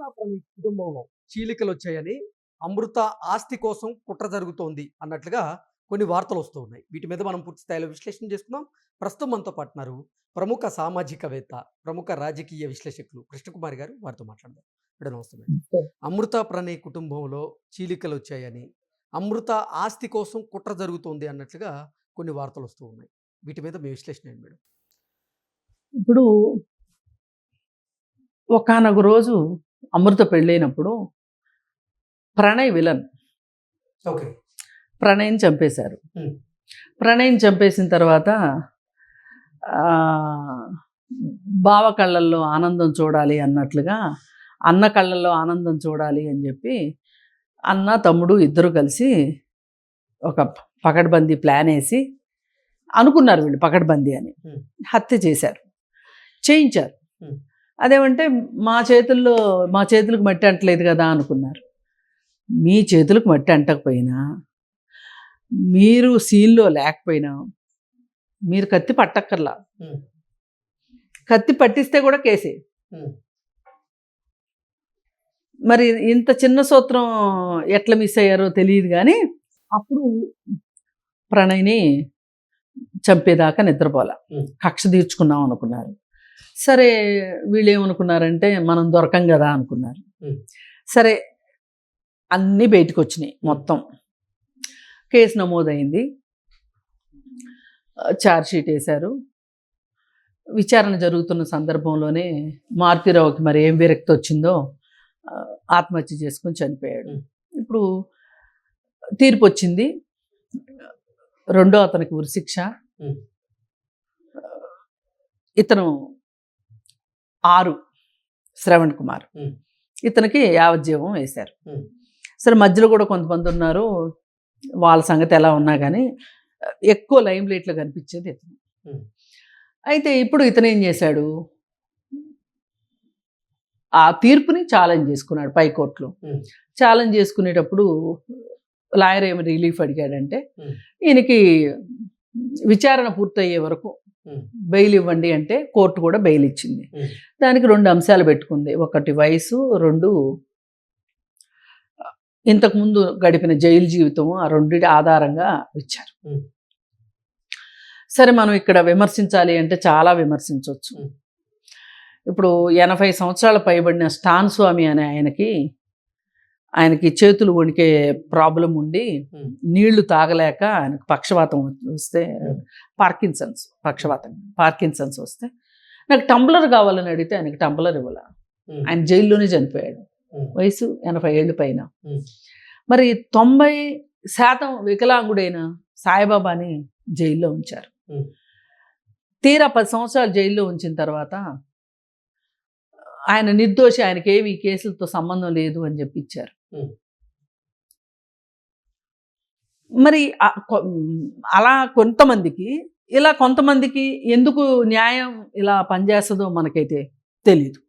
అమృత కుటుంబంలో చీలికలు వచ్చాయని అమృత ఆస్తి కోసం కుట్ర జరుగుతోంది అన్నట్లుగా కొన్ని వార్తలు వస్తూ ఉన్నాయి. వీటి మీద మనం పూర్తి స్థాయిలో విశ్లేషణ చేసుకుందాం. ప్రస్తుతం మనతో పాటున్నారు ప్రముఖ సామాజికవేత్త ప్రముఖ రాజకీయ విశ్లేషకులు కృష్ణకుమారి గారు. వారితో మాట్లాడదాం. మేడం నమస్తే అమృత ప్రణయ్ కుటుంబంలో చీలికలు వచ్చాయని అమృత ఆస్తి కోసం కుట్ర జరుగుతోంది అన్నట్లుగా కొన్ని వార్తలు వస్తూ ఉన్నాయి. వీటి మీద మీ విశ్లేషణ ఏంటి మేడం? ఇప్పుడు ఒకానొక రోజు అమృత పెళ్ళైనప్పుడు ప్రణయ్ విలన్ ఓకే ప్రణయ్ని చంపేశారు. ప్రణయ్ని చంపేసిన తర్వాత బావ కళ్ళల్లో ఆనందం చూడాలి అన్నట్లుగా అన్న కళ్ళల్లో ఆనందం చూడాలి అని చెప్పి అన్న తమ్ముడు ఇద్దరు కలిసి ఒక పకడ్బందీ ప్లాన్ వేసి అనుకున్నారు వీళ్ళు పకడ్బందీ అని. హత్య చేశారు చేయించారు. అదేమంటే మా చేతుల్లో మా చేతులకు మట్టి అంటలేదు కదా అనుకున్నారు మీ చేతులకు మట్టి అంటకపోయినా మీరు సీన్లో లేకపోయినా మీరు కత్తి పట్టక్కర్లా. కత్తి పట్టిస్తే కూడా కేసే. మరి ఇంత చిన్న సూత్రం ఎట్లా మిస్ అయ్యారో తెలియదు కానీ అప్పుడు ప్రణయ్ని చంపేదాకా నిద్రపోలే. కక్ష తీర్చుకున్నాం అనుకున్నారు సరే వీళ్ళు ఏమనుకున్నారంటే మనం దొరకం కదా అనుకున్నారు. సరే అన్నీ బయటకు వచ్చినాయి మొత్తం. కేసు నమోదైంది ఛార్జ్ షీట్ వేశారు. విచారణ జరుగుతున్న సందర్భంలోనే మారుతిరావుకి మరి ఏం విరక్తి వచ్చిందో ఆత్మహత్య చేసుకొని చనిపోయాడు. ఇప్పుడు తీర్పు వచ్చింది. రెండో అతనికి ఉరిశిక్ష. ఇతను ఆరు శ్రవణ్ కుమార్. ఇతనికి యావజ్జీవం వేశారు. సరే మధ్యలో కూడా కొంతమంది ఉన్నారు వాళ్ళ సంగతి ఎలా ఉన్నా కానీ ఎక్కువ లైమ్ లైట్లో కనిపించేది ఇతను. అయితే ఇప్పుడు ఇతను ఏం చేశాడు ఆ తీర్పుని ఛాలెంజ్ చేసుకున్నాడు పై కోర్టులో Hmm. ఛాలెంజ్ చేసుకునేటప్పుడు లాయర్ ఏమి రిలీఫ్ అడిగాడంటే. ఈయనకి విచారణ పూర్తయ్యే వరకు. బెయిల్ ఇవ్వండి అంటే కోర్టు కూడా బెయిల్ ఇచ్చింది. దానికి రెండు అంశాలు పెట్టుకుంది ఒకటి వయసు రెండు ఇంతకుముందు గడిపిన జైలు జీవితం ఆ రెండింటి ఆధారంగా ఇచ్చారు. సరే మనం ఇక్కడ విమర్శించాలి అంటే చాలా విమర్శించవచ్చు. ఇప్పుడు ఎనభై సంవత్సరాల పైబడిన స్టాన్ స్వామి అనే ఆయనకి ఆయనకి చేతులు వణికే ప్రాబ్లం ఉండి Hmm. నీళ్ళు తాగలేక ఆయనకు పక్షవాతం వస్తే Hmm. పార్కిన్సన్స్ పక్షవాతం పార్కిన్సన్స్ వస్తే నాకు టంబ్లర్ కావాలని అడిగితే ఆయనకి టంబ్లర్ ఇవ్వాల Hmm. ఆయన జైల్లోనే చనిపోయాడు. వయసు ఎనభై ఏళ్ళు పైన. మరి తొంభై శాతం వికలాంగుడైన సాయిబాబాని జైల్లో ఉంచారు. తీరా పది సంవత్సరాలు జైల్లో ఉంచిన తర్వాత ఆయన నిర్దోషి ఆయనకి ఏమి ఈ కేసులతో సంబంధం లేదు అని చెప్పి ఇచ్చారు Hmm. మరి కొ- అలా కొంతమందికి ఇలా కొంతమందికి ఎందుకు న్యాయం ఇలా పనిచేస్తుందో మనకైతే తెలియదు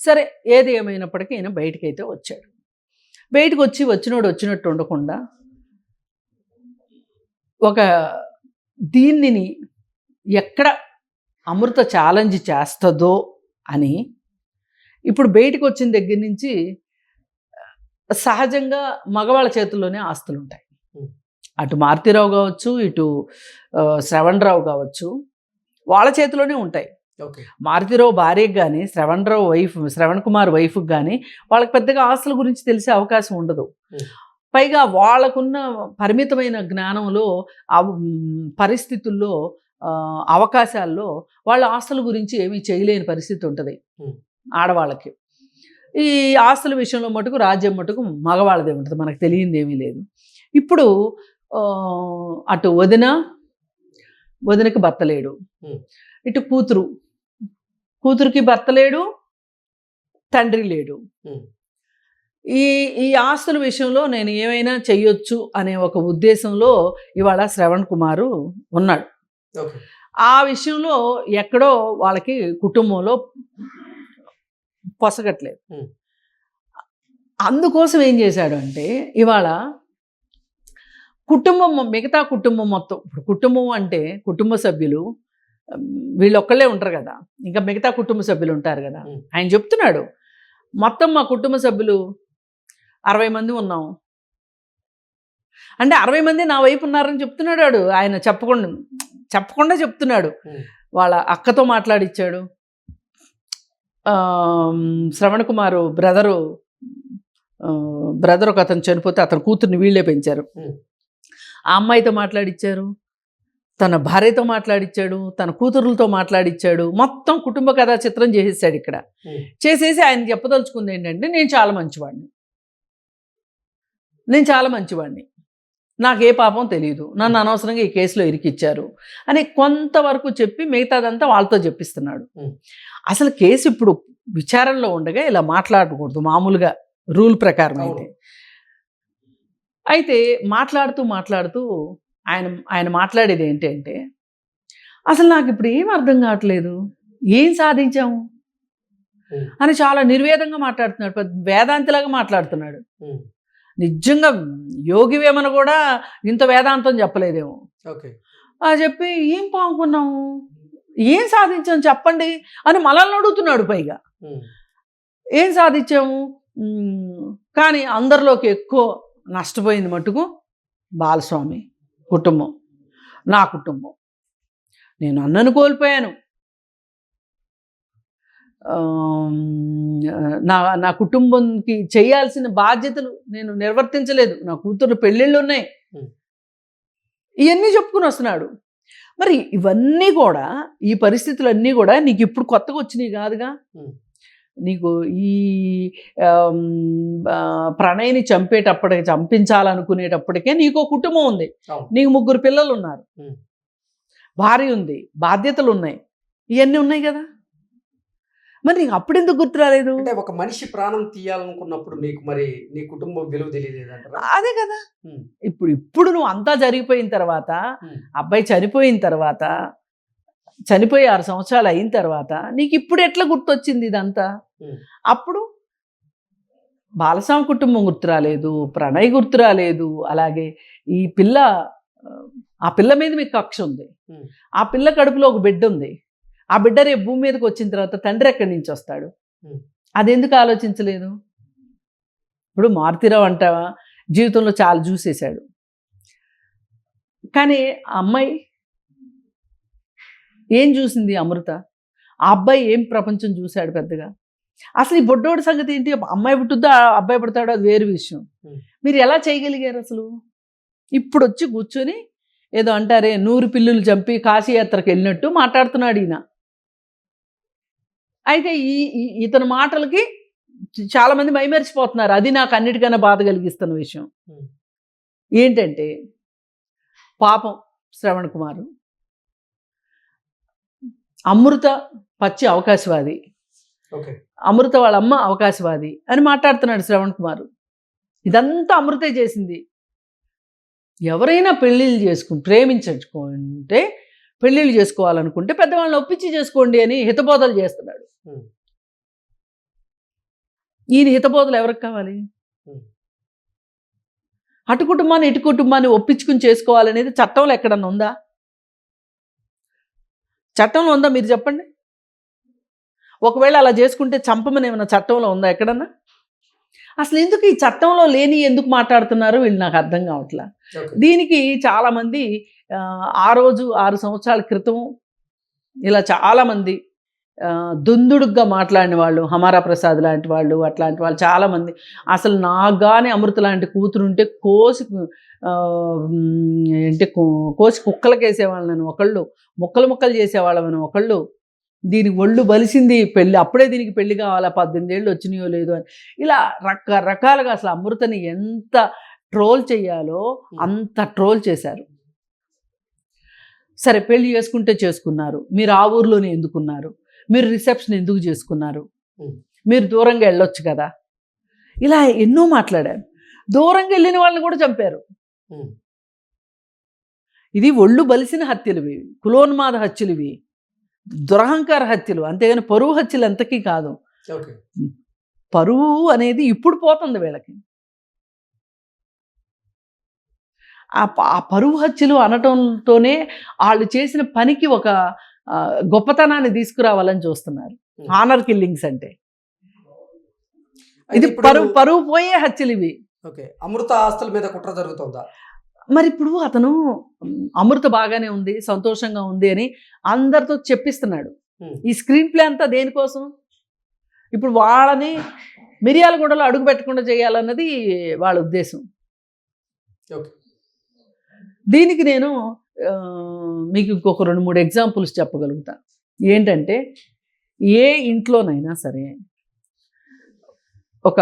సరే ఏది ఏమైనప్పటికీ ఈయన బయటకైతే వచ్చాడు. బయటకు వచ్చి వచ్చినోడు వచ్చినట్టు ఉండకుండా ఒక దీనిని ఎక్కడ అమృత ఛాలెంజ్ చేస్తుందో అని ఇప్పుడు బయటకు వచ్చిన దగ్గర నుంచి సహజంగా మగవాళ్ళ చేతుల్లోనే ఆస్తులు ఉంటాయి. అటు మారుతిరావు కావచ్చు ఇటు ఆ, శ్రవణ్ రావు కావచ్చు వాళ్ళ చేతిలోనే ఉంటాయి మారుతిరావు భార్యకి కానీ శ్రవణ్ రావు వైఫ్ శ్రవణ్ కుమార్ వైఫ్కి కానీ వాళ్ళకి పెద్దగా ఆస్తుల గురించి తెలిసే అవకాశం ఉండదు. పైగా వాళ్ళకున్న పరిమితమైన జ్ఞానంలో పరిస్థితుల్లో అవకాశాల్లో వాళ్ళ ఆస్తుల గురించి ఏమీ చేయలేని పరిస్థితి ఉంటుంది. ఆడవాళ్ళకి ఈ ఆస్తుల విషయంలో మటుకు రాజ్యం మటుకు మగవాళ్ళదే ఉంటుంది. మనకు తెలియంది ఏమీ లేదు. ఇప్పుడు అటు వదిన వదినకి భర్త లేడు. ఇటు కూతురు. కూతురికి భర్త లేడు తండ్రి లేడు. ఈ ఈ ఆస్తుల విషయంలో నేను ఏమైనా చెయ్యొచ్చు అనే ఒక ఉద్దేశంలో ఇవాళ శ్రవణ్ కుమారు ఉన్నాడు. ఆ విషయంలో ఎక్కడో వాళ్ళకి కుటుంబంలో పొసగట్లేదు. అందుకోసం ఏం చేశాడు అంటే ఇవాళ కుటుంబం మిగతా కుటుంబం మొత్తం ఇప్పుడు కుటుంబం అంటే కుటుంబ సభ్యులు వీళ్ళు ఒక్కళ్ళే ఉంటారు కదా. ఇంకా మిగతా కుటుంబ సభ్యులు ఉంటారు కదా. ఆయన చెప్తున్నాడు మొత్తం మా కుటుంబ సభ్యులు అరవై మంది ఉన్నాం. అంటే అరవై మంది నా వైపు ఉన్నారని చెప్తున్నాడు ఆయన చెప్పకుండా చెప్పకుండా చెప్తున్నాడు. వాళ్ళ అక్కతో మాట్లాడిచ్చాడు. శ్రవణ్ కుమారు బ్రదరు బ్రదర్ ఒక అతను చనిపోతే అతని కూతుర్ని వీళ్ళే పెంచారు. ఆ అమ్మాయితో మాట్లాడిచ్చారు తన భార్యతో మాట్లాడిచ్చాడు తన కూతురులతో మాట్లాడిచ్చాడు మొత్తం కుటుంబ కథా చిత్రం చేసేసాడు ఇక్కడ. చేసేసి ఆయన చెప్పదలుచుకుంది ఏంటంటే నేను చాలా మంచివాడిని నేను చాలా మంచివాడిని నాకు ఏ పాపం తెలియదు నన్ను అనవసరంగా ఈ కేసులో ఇరికిచ్చారు అని కొంతవరకు చెప్పి మిగతాదంతా వాళ్ళతో చెప్పిస్తున్నాడు. అసలు కేసు ఇప్పుడు విచారణలో ఉండగా ఇలా మాట్లాడకూడదు మామూలుగా రూల్ ప్రకారం అయితే. అయితే మాట్లాడుతూ మాట్లాడుతూ ఆయన ఆయన మాట్లాడేది ఏంటంటే అసలు నాకు ఇప్పుడు ఏం అర్థం కావట్లేదు? ఏం సాధించాము. అని చాలా నిర్వేదంగా మాట్లాడుతున్నాడు వేదాంతిలాగా మాట్లాడుతున్నాడు. నిజంగా యోగి వేమన కూడా ఇంత వేదాంతం చెప్పలేదేమో. చెప్పి ఏం పాముకున్నాము ఏం సాధించాము చెప్పండి అని మనల్ని అడుగుతున్నాడు పైగా. ఏం సాధించాము. కానీ అందరిలోకి ఎక్కువ నష్టపోయింది మటుకు బాలస్వామి కుటుంబం. నా కుటుంబం. నేను అన్నను కోల్పోయాను. నా నా కుటుంబంకి చేయాల్సిన బాధ్యతలు నేను నిర్వర్తించలేదు. నా కూతురు పెళ్ళిళ్ళు ఉన్నాయి. ఇవన్నీ చెప్పుకుని వస్తున్నాడు. మరి ఇవన్నీ కూడా ఈ పరిస్థితులన్నీ కూడా నీకు ఇప్పుడు కొత్తగా వచ్చినాయి కాదుగా. నీకు ఈ ప్రణయ్ని చంపేటప్పటికి చంపించాలనుకునేటప్పటికే నీకు కుటుంబం ఉంది. నీకు ముగ్గురు పిల్లలు ఉన్నారు. భార్య ఉంది బాధ్యతలు ఉన్నాయి ఇవన్నీ ఉన్నాయి కదా మరి నీకు అప్పుడెందుకు గుర్తు రాలేదు అంటే ఒక మనిషి ప్రాణం తీయాలనుకున్నప్పుడు నీకు మరి నీ కుటుంబం విలువ తెలియలేదంటారా అదే కదా. ఇప్పుడు ఇప్పుడు నువ్వు అంతా జరిగిపోయిన తర్వాత. అబ్బాయి చనిపోయిన తర్వాత చనిపోయి ఆరు సంవత్సరాలు అయిన తర్వాత నీకు ఇప్పుడు ఎట్లా గుర్తొచ్చింది ఇదంతా. అప్పుడు బాలస్వామి కుటుంబం గుర్తు రాలేదు ప్రణయ్ గుర్తు రాలేదు అలాగే ఈ పిల్ల ఆ, పిల్ల మీద మీకు కక్ష ఉంది. ఆ పిల్ల కడుపులో ఒక బిడ్డ ఉంది ఆ బిడ్డ రేపు భూమి మీదకి వచ్చిన తర్వాత తండ్రి ఎక్కడి నుంచి వస్తాడు. అది ఎందుకు ఆలోచించలేదు? ఇప్పుడు మారుతిరావు అంటావా? జీవితంలో చాలా చూసేశాడు కానీ అమ్మాయి ఏం చూసింది అమృత? ఆ అబ్బాయి ఏం ప్రపంచం చూశాడు పెద్దగా? అసలు ఈ బొడ్డోడి సంగతి ఏంటి? అమ్మాయి పుట్టుద్దా? అబ్బాయి పుడతాడో? అది వేరు విషయం. మీరు ఎలా చేయగలిగారు అసలు? ఇప్పుడు వచ్చి కూర్చొని ఏదో అంటారే నూరు పిల్లులు చంపి కాశీయాత్రకు వెళ్ళినట్టు మాట్లాడుతున్నాడు ఈయన. అయితే ఈ ఇతని మాటలకి చాలా మంది మైమరిచిపోతున్నారు. అది నాకు అన్నిటికన్నా బాధ కలిగిస్తున్న విషయం. ఏంటంటే పాపం శ్రవణ్ కుమార్. అమృత పచ్చి అవకాశవాది. ఓకే. అమృత వాళ్ళ అమ్మ అవకాశవాది అని మాట్లాడుతున్నాడు శ్రవణ్ కుమార్. ఇదంతా అమృతే చేసింది. ఎవరైనా పెళ్ళిళ్ళు చేసుకుని ప్రేమించుకుంటే పెళ్ళిళ్ళు చేసుకోవాలనుకుంటే పెద్దవాళ్ళని ఒప్పించి చేసుకోండి అని హితబోధలు చేస్తున్నాడు. ఈయన హితబోధలు ఎవరికి కావాలి. అటు కుటుంబాన్ని ఇటు కుటుంబాన్ని ఒప్పించుకుని చేసుకోవాలనేది చట్టంలో ఎక్కడన్నా ఉందా? చట్టంలో ఉందా మీరు చెప్పండి. ఒకవేళ అలా చేసుకుంటే చంపమని ఏమైనా చట్టంలో ఉందా ఎక్కడన్నా? అసలు ఎందుకు ఈ చట్టంలో లేని ఎందుకు మాట్లాడుతున్నారు వీళ్ళు నాకు అర్థం కావట్లా? దీనికి చాలామంది ఆ, రోజు ఆరు సంవత్సరాల క్రితం ఇలా చాలామంది దుందుడుగ్గా మాట్లాడిన వాళ్ళు హమారా ప్రసాద్ లాంటి వాళ్ళు అట్లాంటి వాళ్ళు చాలామంది అసలు నాకు కానీ అమృత లాంటి కూతురు ఉంటే కోసి కో- కోసి కుక్కలకి వేసేవాళ్ళని ఒకళ్ళు ముక్కలు ముక్కలు చేసేవాళ్ళమని ఒకళ్ళు దీనికి ఒళ్ళు బలిసింది పెళ్ళి అప్పుడే దీనికి పెళ్ళి కావాలా పద్దెనిమిది ఏళ్ళు వచ్చినాయో లేదో అని. ఇలా రకరకాలుగా అసలు అమృతని ఎంత ట్రోల్ చేయాలో అంత ట్రోల్ చేశారు. సరే పెళ్ళి చేసుకుంటే చేసుకున్నారు. మీరు ఆ ఊర్లోనే ఎందుకున్నారు? మీరు రిసెప్షన్ ఎందుకు చేసుకున్నారు. మీరు దూరంగా వెళ్ళొచ్చు కదా? ఇలా ఎన్నో మాట్లాడారు. దూరంగా వెళ్ళిన వాళ్ళని కూడా చంపారు. ఇది ఒళ్ళు బలిసిన హత్యలు ఇవి. కులోన్మాద హత్యలు ఇవి. దురహంకార హత్యలు. అంతేగాని పరువు హత్యలు ఎంతకీ కాదు. పరువు అనేది ఇప్పుడు పోతుంది వీళ్ళకి. ఆ పరువు హత్యలు అనటంతోనే వాళ్ళు చేసిన పనికి ఒక గొప్పతనాన్ని తీసుకురావాలని చూస్తున్నారు. ఆనర్ కిల్లింగ్స్ అంటే. ఇది పరువు పరువు పోయే హత్యలు ఇవి. ఓకే. అమృత ఆస్తుల మీద కుట్ర జరుగుతుందా? మరి ఇప్పుడు అతను అమృత బాగానే ఉంది సంతోషంగా ఉంది అని అందరితో చెప్పిస్తున్నాడు. ఈ స్క్రీన్ ప్లే అంతా దేనికోసం? ఇప్పుడు వాళ్ళని మిరియాలగూడలో అడుగు పెట్టకుండా చేయాలన్నది వాళ్ళ ఉద్దేశం. ఓకే. దీనికి నేను మీకు ఇంకొక రెండు మూడు ఎగ్జాంపుల్స్ చెప్పగలుగుతా. ఏంటంటే ఏ ఇంట్లోనైనా సరే ఒక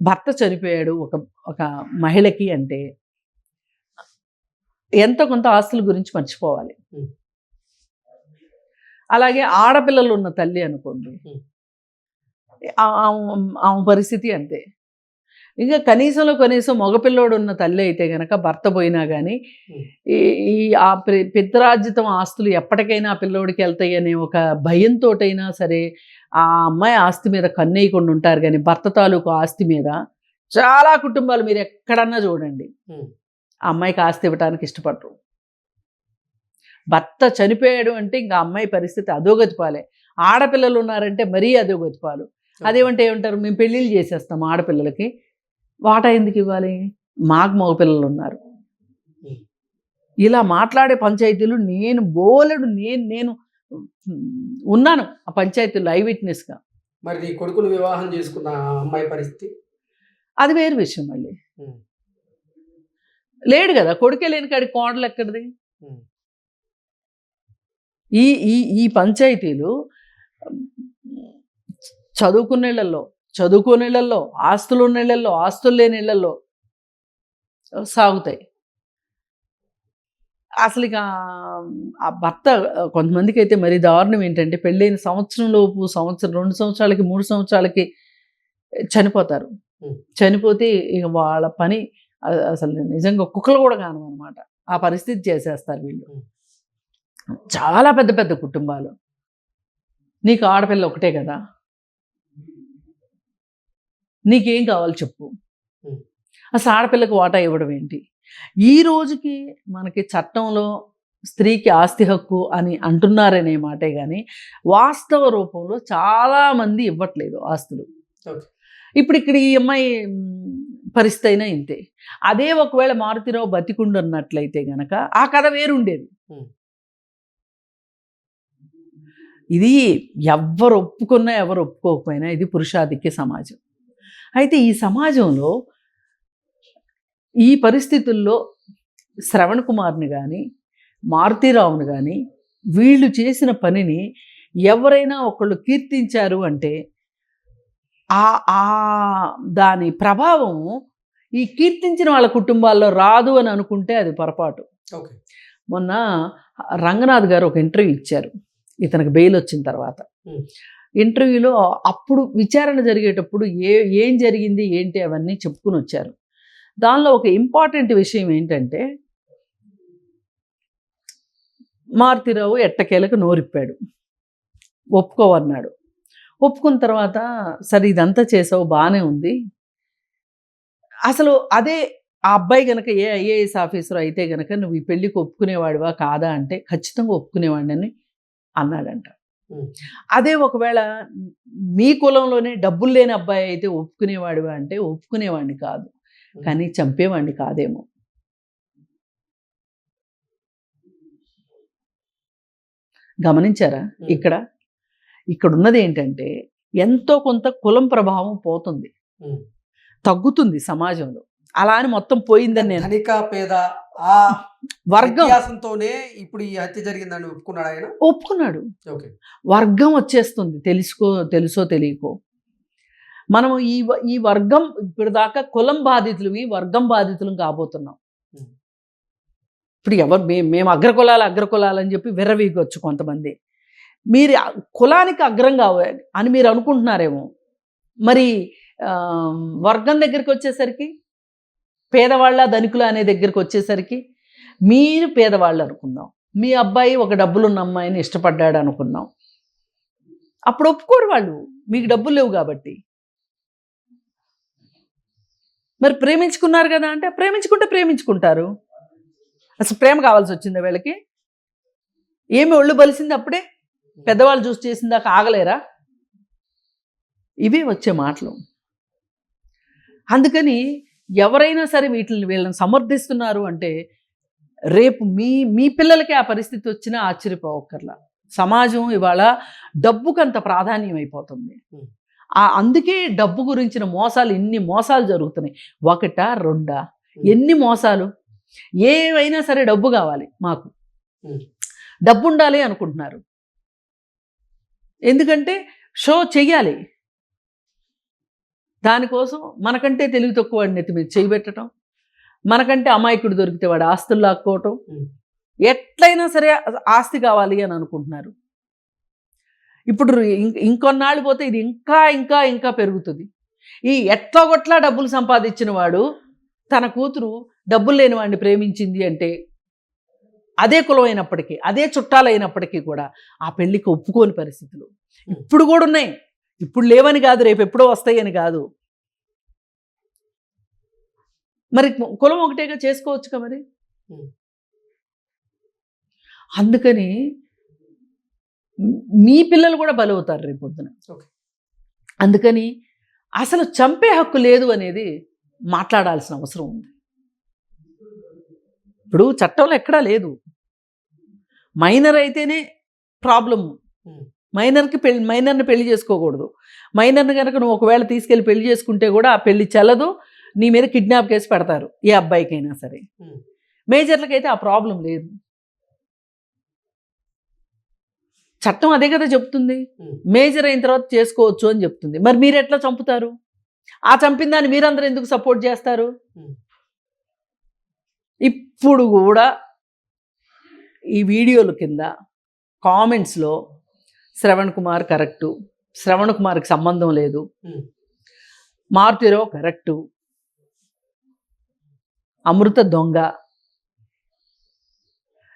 భర్త చనిపోయాడు ఒక ఒక మహిళకి అంటే ఎంతో కొంత ఆస్తుల గురించి మర్చిపోవాలి. అలాగే ఆడపిల్లలు ఉన్న తల్లి అనుకోండి. ఆమె పరిస్థితి అంతే. ఇంకా కనీసంలో కనీసం మగపిల్లోడు ఉన్న తల్లి అయితే గనక భర్త పోయినా కానీ. ఈ ఈ ఆ పి- పిత్రార్జితం ఆస్తులు ఎప్పటికైనా ఆ పిల్లోడికి వెళ్తాయి అనే ఒక భయంతోటైనా సరే ఆ అమ్మాయి ఆస్తి మీద కన్నేయకుండా ఉంటారు కానీ భర్త తాలూకు ఆస్తి మీద చాలా కుటుంబాలు మీరు ఎక్కడన్నా చూడండి. ఆ అమ్మాయికి ఆస్తి ఇవ్వడానికి ఇష్టపడరు. భర్త చనిపోయాడు అంటే ఇంకా అమ్మాయి పరిస్థితి అధోగతి పాలే. ఆడపిల్లలు ఉన్నారంటే మరీ అధోగతి పాలు. అదేమంటే ఏమంటారు? మేము పెళ్ళిళ్ళు చేసేస్తాం ఆడపిల్లలకి. వాటా ఎందుకు ఇవ్వాలి మాకు మగపిల్లలు ఉన్నారు Hmm. ఇలా మాట్లాడే పంచాయతీలు నేను బోలెడు నేను నేను ఉన్నాను ఆ పంచాయతీలో ఐ విట్నెస్గా మరి నీ కొడుకును వివాహం చేసుకున్న అమ్మాయి పరిస్థితి అది వేరు విషయం మళ్ళీ. లేడు కదా కొడుకే లేని కాడి కోడలు ఎక్కడిది. ఈ ఈ ఈ పంచాయతీలు చదువుకునే ఇళ్ళలో చదువుకునే ఇళ్ళలో ఆస్తులు ఉన్న ఇళ్ళలో ఆస్తులు లేని ఇళ్ళలో సాగుతాయి. అసలు ఇక ఆ భర్త కొంతమందికి అయితే మరి దారుణం ఏంటంటే పెళ్ళైన సంవత్సరం లోపు సంవత్సరం రెండు సంవత్సరాలకి మూడు సంవత్సరాలకి చనిపోతారు. చనిపోతే ఇక వాళ్ళ పని అసలు నిజంగా కుక్కలు కూడా కాను అనమాట ఆ పరిస్థితి చేసేస్తారు వీళ్ళు. చాలా పెద్ద పెద్ద కుటుంబాలు. నీకు ఆడపిల్ల ఒకటే కదా? నీకేం కావాలి చెప్పు. అసలు ఆడపిల్లకు వాటా ఇవ్వడం ఏంటి ఈ రోజుకి మనకి చట్టంలో స్త్రీకి ఆస్తి హక్కు అని అంటున్నారనే మాటే కానీ వాస్తవ రూపంలో చాలా మంది ఇవ్వట్లేదు ఆస్తులు. ఇప్పుడు ఇక్కడ ఈ అమ్మాయి పరిస్థితి అయినా ఇంతే అదే ఒకవేళ మారుతిరావు బతికుండు అన్నట్లయితే గనక ఆ కథ వేరుండేది. ఇది ఎవ్వరు ఒప్పుకున్నా ఎవరు ఒప్పుకోకపోయినా ఇది పురుషాధిక్య సమాజం అయితే ఈ సమాజంలో ఈ పరిస్థితుల్లో శ్రవణ్ కుమార్ని కానీ మారుతీరావుని కానీ వీళ్ళు చేసిన పనిని ఎవరైనా ఒకళ్ళు కీర్తించారు అంటే ఆ ఆ దాని ప్రభావం ఈ కీర్తించిన వాళ్ళ కుటుంబాల్లో రాదు అని అనుకుంటే అది పొరపాటు. ఓకే. మొన్న రంగనాథ్ గారు ఒక ఇంటర్వ్యూ ఇచ్చారు. ఇతనికి బెయిల్ వచ్చిన తర్వాత. ఇంటర్వ్యూలో అప్పుడు విచారణ జరిగేటప్పుడు ఏ ఏం జరిగింది ఏంటి అవన్నీ చెప్పుకుని వచ్చారు. దానిలో ఒక ఇంపార్టెంట్ విషయం ఏంటంటే మారుతిరావు ఎట్టకేలకు నోరిప్పాడు. ఒప్పుకోవన్నాడు. ఒప్పుకున్న తర్వాత సరే ఇదంతా చేసావు బాగానే ఉంది. అసలు అదే ఆ అబ్బాయి కనుక ఏ ఐఏఎస్ ఆఫీసర్ అయితే కనుక నువ్వు ఈ పెళ్ళికి ఒప్పుకునేవాడివా కాదా? అంటే ఖచ్చితంగా ఒప్పుకునేవాడిని అన్నాడంట. అదే ఒకవేళ మీ కులంలోనే డబ్బులు లేని అబ్బాయి అయితే ఒప్పుకునేవాడివా అంటే ఒప్పుకునేవాడిని కాదు. కానీ చంపేవాడిని కాదేమో. గమనించారా. ఇక్కడ ఇక్కడ ఉన్నది ఏంటంటే ఎంతో కొంత కులం ప్రభావం పోతుంది. తగ్గుతుంది సమాజంలో. అలా అని మొత్తం పోయిందని నేను పేద ఆ వర్గం. వ్యత్యాసంతోనే ఇప్పుడు ఈ హత్య జరిగిందని ఒప్పుకున్నాడు ఆయన? ఒప్పుకున్నాడు. ఓకే. వర్గం వచ్చేస్తుంది. తెలుసుకో తెలుసో తెలియకో. మనము ఈ ఈ వర్గం ఇప్పుడు దాకా కులం బాధితులవి వర్గం బాధితులం కాబోతున్నాం. ఇప్పుడు ఎవరు మేము మేము అగ్రకులాలు అగ్రకులాలు అని చెప్పి విర్రవీగొచ్చు కొంతమంది. మీరు కులానికి అగ్రం కావాలి అని మీరు అనుకుంటున్నారేమో. మరి వర్గం దగ్గరికి వచ్చేసరికి పేదవాళ్ళ ధనికుల అనే దగ్గరికి వచ్చేసరికి మీరు పేదవాళ్ళు అనుకుందాం. మీ అబ్బాయి ఒక డబ్బులున్న అమ్మాయిని ఇష్టపడ్డాడు అనుకుందాం. అప్పుడు ఒప్పుకోరు వాళ్ళు. మీకు డబ్బులు లేవు కాబట్టి. మరి ప్రేమించుకున్నారు కదా అంటే ప్రేమించుకుంటే ప్రేమించుకుంటారు. అసలు ప్రేమ కావాల్సి వచ్చిందా వీళ్ళకి? ఏమి ఒళ్ళు బలిసింది అప్పుడే? పెద్దవాళ్ళు చూసి చేసిందాక ఆగలేరా? ఇవే వచ్చే మాటలు. అందుకని ఎవరైనా సరే వీటిని వీళ్ళని సమర్థిస్తున్నారు అంటే రేపు మీ మీ పిల్లలకి ఆ పరిస్థితి వచ్చినా ఆశ్చర్యపోవక్కర్లా. సమాజం ఇవాళ డబ్బుకు అంత ప్రాధాన్యం అయిపోతుంది. ఆ అందుకే డబ్బు గురించిన మోసాలు ఇన్ని మోసాలు జరుగుతున్నాయి. ఒకటా రెండా. ఎన్ని మోసాలు? ఏవైనా సరే డబ్బు కావాలి మాకు. డబ్బు ఉండాలి అనుకుంటున్నారు. ఎందుకంటే షో చెయ్యాలి. దానికోసం మనకంటే తెలివి తక్కువ వాడిని నెత్తి మీద చేయి పెట్టడం మనకంటే అమాయకుడు దొరికితే వాడు ఆస్తులు లాక్కోవటం. ఎట్లయినా సరే ఆస్తి కావాలి అని అనుకుంటున్నారు. ఇప్పుడు ఇంకొన్నాళ్ళు పోతే ఇది ఇంకా ఇంకా ఇంకా పెరుగుతుంది. ఈ ఎట్లా కొట్లా డబ్బులు సంపాదించిన వాడు తన కూతురు డబ్బులు లేని వాడిని ప్రేమించింది అంటే అదే కులం అయినప్పటికీ అదే చుట్టాలైనప్పటికీ కూడా ఆ పెళ్ళికి ఒప్పుకోని పరిస్థితులు ఇప్పుడు కూడా ఉన్నాయి. ఇప్పుడు లేవని కాదు రేపు ఎప్పుడో వస్తాయని కాదు మరి కులం ఒకటేగా చేసుకోవచ్చుగా మరి Hmm. అందుకని మీ పిల్లలు కూడా బలవుతారు రేపు పొద్దున. అందుకని అసలు చంపే హక్కు లేదు అనేది మాట్లాడాల్సిన అవసరం ఉంది ఇప్పుడు చట్టంలో ఎక్కడా లేదు మైనర్ అయితేనే ప్రాబ్లము Hmm. మైనర్కి పెళ్ళి మైనర్ని పెళ్ళి చేసుకోకూడదు. మైనర్ని కనుక నువ్వు ఒకవేళ తీసుకెళ్ళి పెళ్ళి చేసుకుంటే కూడా ఆ పెళ్ళి చెల్లదు నీ మీద కిడ్నాప్ కేసు పెడతారు ఏ అబ్బాయికైనా సరే. మేజర్లకైతే ఆ ప్రాబ్లం లేదు. చట్టం అదే కదా చెప్తుంది. మేజర్ అయిన తర్వాత చేసుకోవచ్చు అని చెప్తుంది. మరి మీరు ఎట్లా చంపుతారు? ఆ చంపిన దాన్ని మీరందరూ ఎందుకు సపోర్ట్ చేస్తారు. ఇప్పుడు కూడా ఈ వీడియోల కింద కామెంట్స్లో శ్రవణ్ కుమార్ కరెక్టు. శ్రవణ్ కుమార్కి సంబంధం లేదు. మారుతిరావు కరెక్టు. అమృత దొంగ.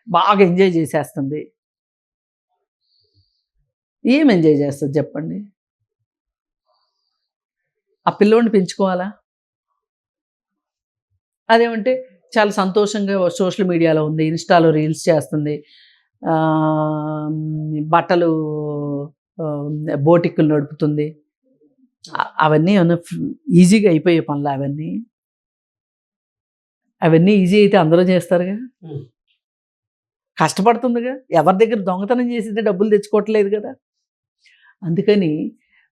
బాగా ఎంజాయ్ చేసేస్తుంది. ఏం ఎంజాయ్ చేస్తుంది చెప్పండి? ఆ పిల్లోడిని పెంచుకోవాలా? అదేమంటే చాలా సంతోషంగా సోషల్ మీడియాలో ఉంది ఇన్స్టాలో రీల్స్ చేస్తుంది. బట్టలు బోటిక్కులు నడుపుతుంది. అవన్నీ ఏమన్నా ఈజీగా అయిపోయే పనులు అవన్నీ? అవన్నీ ఈజీ అయితే అందరూ చేస్తారుగా. కష్టపడుతుందిగా. ఎవరి దగ్గర దొంగతనం చేసితే డబ్బులు తెచ్చుకోవట్లేదు కదా. అందుకని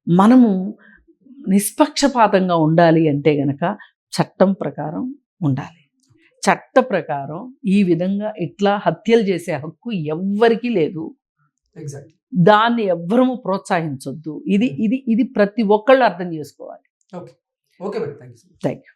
మనము నిష్పక్షపాతంగా ఉండాలి అంటే గనక చట్టం ప్రకారం ఉండాలి. చట్ట ప్రకారం ఈ విధంగా ఇట్లా హత్యలు చేసే హక్కు ఎవ్వరికీ లేదు. దాన్ని ఎవ్వరము ప్రోత్సహించొద్దు. ఇది ఇది ఇది ప్రతి ఒక్కళ్ళు అర్థం చేసుకోవాలి. Okay you thank you